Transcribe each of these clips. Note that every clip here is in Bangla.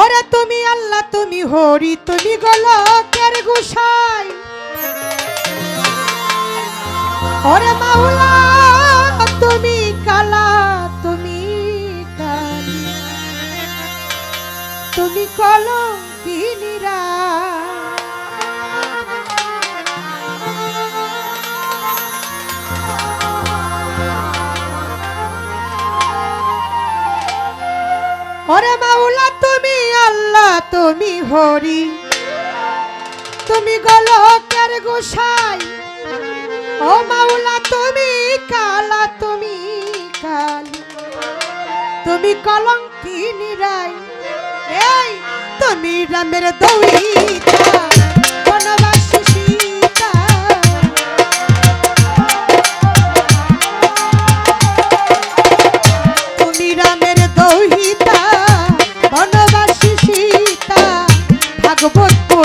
ওরে তুমি আল্লাহ, তুমি হরি, তুমি গোলকের গুসাই। ওরে মাওলা, তুমি কালা, তুমি তুমি তুমি কলঙ্কিনীরা ওরে মাওলা, তুমি আল্লাহ, তুমি হরি। তুমি গলকের গোসাই। ও মাওলা, তুমি কালা, তুমি কালী। তুমি কলঙ্কিনী রাই এই, তুমি রামের দৌহিতা। বনবাসী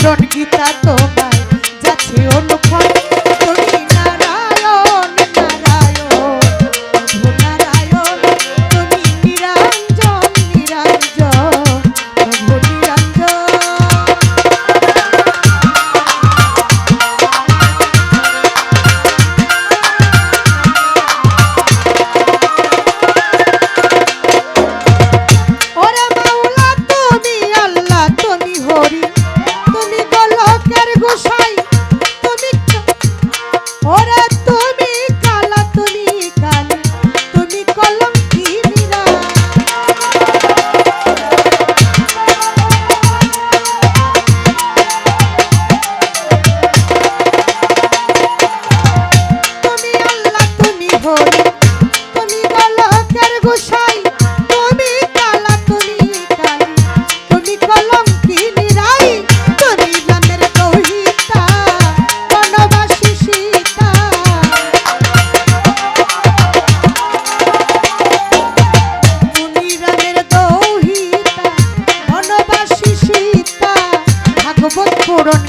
পুরন গীতা তোমায় ভাগবত পুরন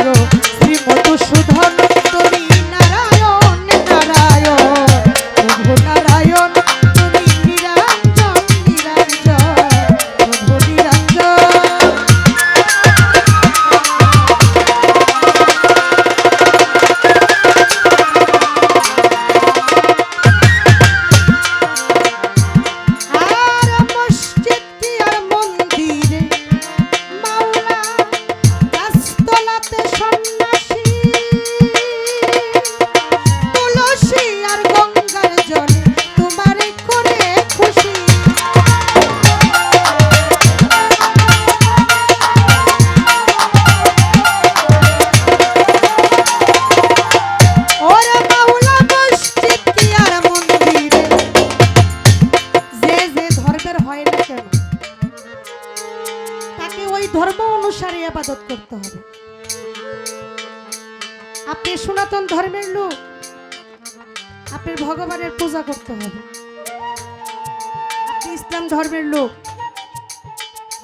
তোমার করতে হবে। আপনি সনাতন ধর্মের লোক আপনার ভগবানের পূজা করতে হবে। আপনি ইসলাম ধর্মের লোক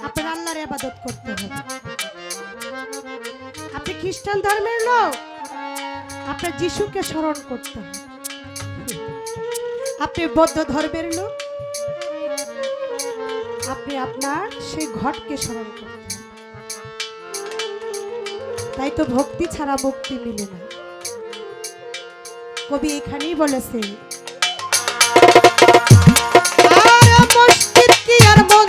আপনার আল্লাহর আবাদত করতে হবে। আপনি খ্রিস্টান ধর্মের লোক আপনার যিশুকে স্মরণ করতে হবে। আপনি বৌদ্ধ ধর্মের লোক, আপনি আপনার সেই ঘটকে স্মরণ করতে তাই তো ভক্তি ছাড়া ভক্তি মিলে না। কবি এখানেই বলেছে আর আর মন